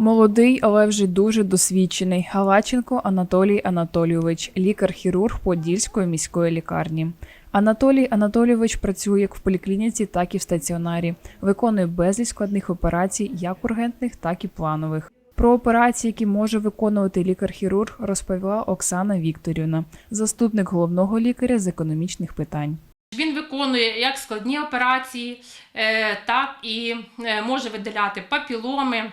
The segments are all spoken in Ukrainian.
Молодий, але вже дуже досвідчений Галаченко Анатолій Анатолійович, лікар-хірург Подільської міської лікарні. Анатолій Анатолійович працює як в поліклініці, так і в стаціонарі. Виконує безліч складних операцій, як ургентних, так і планових. Про операції, які може виконувати лікар-хірург, розповіла Оксана Вікторівна, заступник головного лікаря з економічних питань. Він виконує як складні операції, е, так і е, може видаляти папіломи,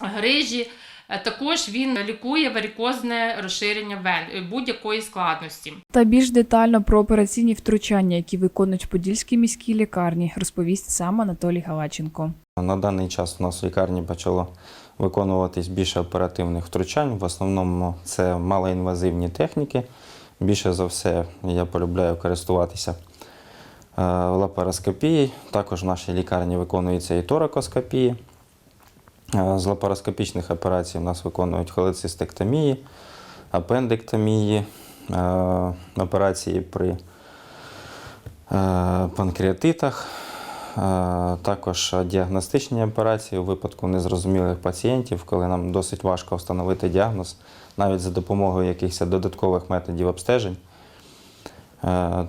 грижі. Е, Також він лікує варикозне розширення вен е, будь-якої складності. Та більш детально про операційні втручання, які виконують в Подільській міській лікарні, розповість сам Анатолій Галаченко. На даний час у нас в лікарні почало виконуватись більше оперативних втручань. В основному це малоінвазивні техніки. Більше за все я полюбляю користуватися е, лапароскопією. Також в нашій лікарні виконується і торакоскопія. Е, З лапароскопічних операцій у нас виконують холецистектомії, апендектомії, е, операції при е, панкреатитах, також діагностичні операції у випадку незрозумілих пацієнтів, коли нам досить важко встановити діагноз, навіть за допомогою якихось додаткових методів обстежень.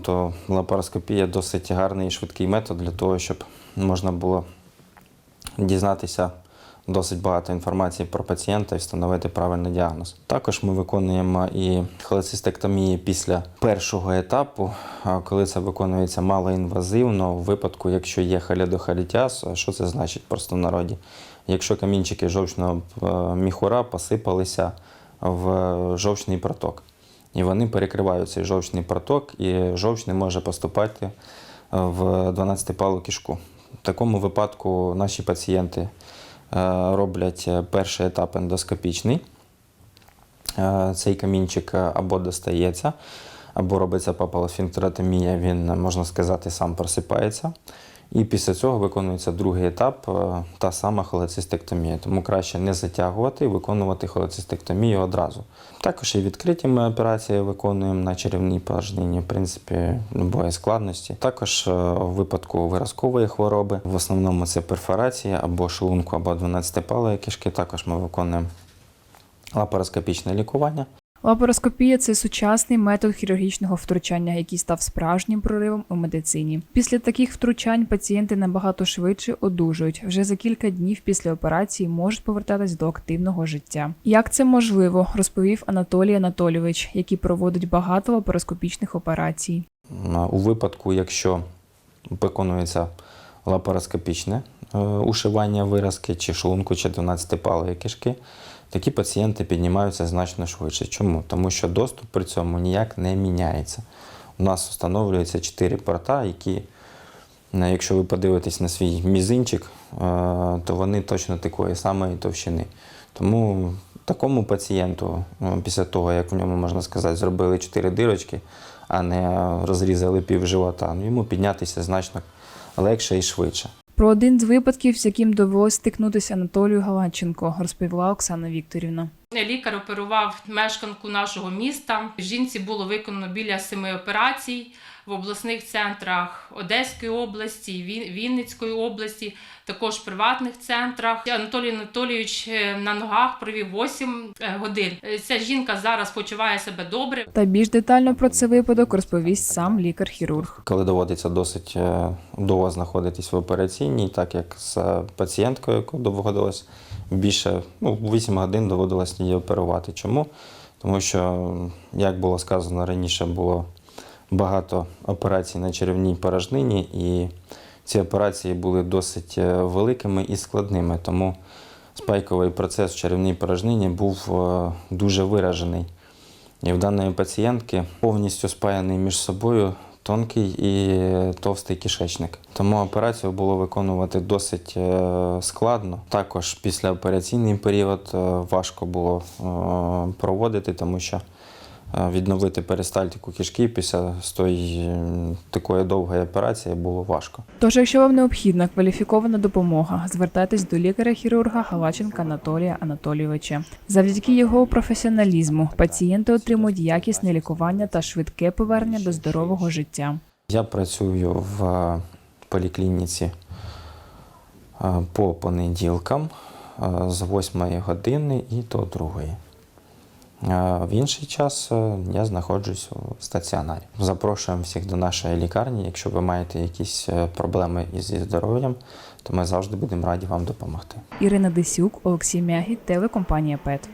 То лапароскопія досить гарний і швидкий метод для того, щоб можна було дізнатися досить багато інформації про пацієнта і встановити правильний діагноз. Також ми виконуємо і холецистектомії після першого етапу, коли це виконується малоінвазивно, в випадку, якщо є халідохалітяз, що це значить просто в народі? Якщо камінчики жовчного е, міхура посипалися в жовчний проток. І вони перекривають цей жовчний проток, і жовч не може поступати в 12-палу кишку. В такому випадку наші пацієнти роблять е, перший етап ендоскопічний. Е, Цей камінчик е, або достається, або робиться папалосфінктеротомія, він, можна сказати, сам просипається. І після цього виконується другий етап, е, та сама холецистектомія. Тому краще не затягувати і виконувати холецистектомію одразу. Також і відкриті ми операції виконуємо на черевній порожнині, в принципі, любої складності. Також е, в випадку виразкової хвороби, в основному це перфорація або шлунку, або 12-палої кишки. Також ми виконуємо лапароскопічне лікування. Лапароскопія це сучасний метод хірургічного втручання, який став справжнім проривом у медицині. Після таких втручань пацієнти набагато швидше одужують. Вже за кілька днів після операції можуть повертатись до активного життя. Як це можливо, розповів Анатолій Анатолійович, який проводить багато лапароскопічних операцій. У випадку, якщо виконується лапароскопічне е, ушивання виразки чи шлунку, чи 12-палої кишки, такі пацієнти піднімаються значно швидше. Чому? Тому що доступ при цьому ніяк не міняється. У нас встановлюється 4 порта, які, е, якщо ви подивитесь на свій мізинчик, е, то вони точно такої самої товщини. Тому такому пацієнту, е, після того, як в ньому, можна сказати, зробили 4 дирочки, а не розрізали пів живота, ну, йому піднятися значно легше і швидше. Про один з випадків, з яким довелось стикнутися Анатолію Галанченко, розповіла Оксана Вікторівна. Лікар оперував мешканку нашого міста. Жінці було виконано біля семи операцій в обласних центрах Одеської області, Він- Вінницької області, також в приватних центрах. Анатолій Анатолійович е, на ногах провів 8 годин. Е, Ця жінка зараз почуває себе добре. Та більш детально про цей випадок розповість сам лікар-хірург. Коли доводиться досить е, довго знаходитись в операційній, так як з пацієнткою, яку доводилось більше ну, 8 годин доводилось її оперувати. Чому? Тому що, як було сказано раніше, було багато операцій на черевній порожнині, і ці операції були досить е, великими і складними. Тому спайковий процес в черевній порожнині був е, дуже виражений. І в даної пацієнтки повністю спаяний між собою тонкий і товстий кишечник. Тому операцію було виконувати досить е, складно. Також післяопераційний період важко було проводити, тому що відновити перистальтику кишки після тої такої довгої операції було важко. Тож, якщо вам необхідна кваліфікована допомога, звертайтесь до лікаря-хірурга Галаченка Анатолія Анатолійовича. Завдяки його професіоналізму пацієнти отримують якісне лікування та швидке повернення до здорового життя. Я працюю в поліклініці по понеділкам з 8 години і до 2. В інший час е, я знаходжусь у стаціонарі. Запрошуємо всіх до нашої лікарні. Якщо ви маєте якісь е, проблеми із здоров'ям, то ми завжди будемо раді вам допомогти. Ірина Десюк, Олексій Мягі, телекомпанія ПЕТ.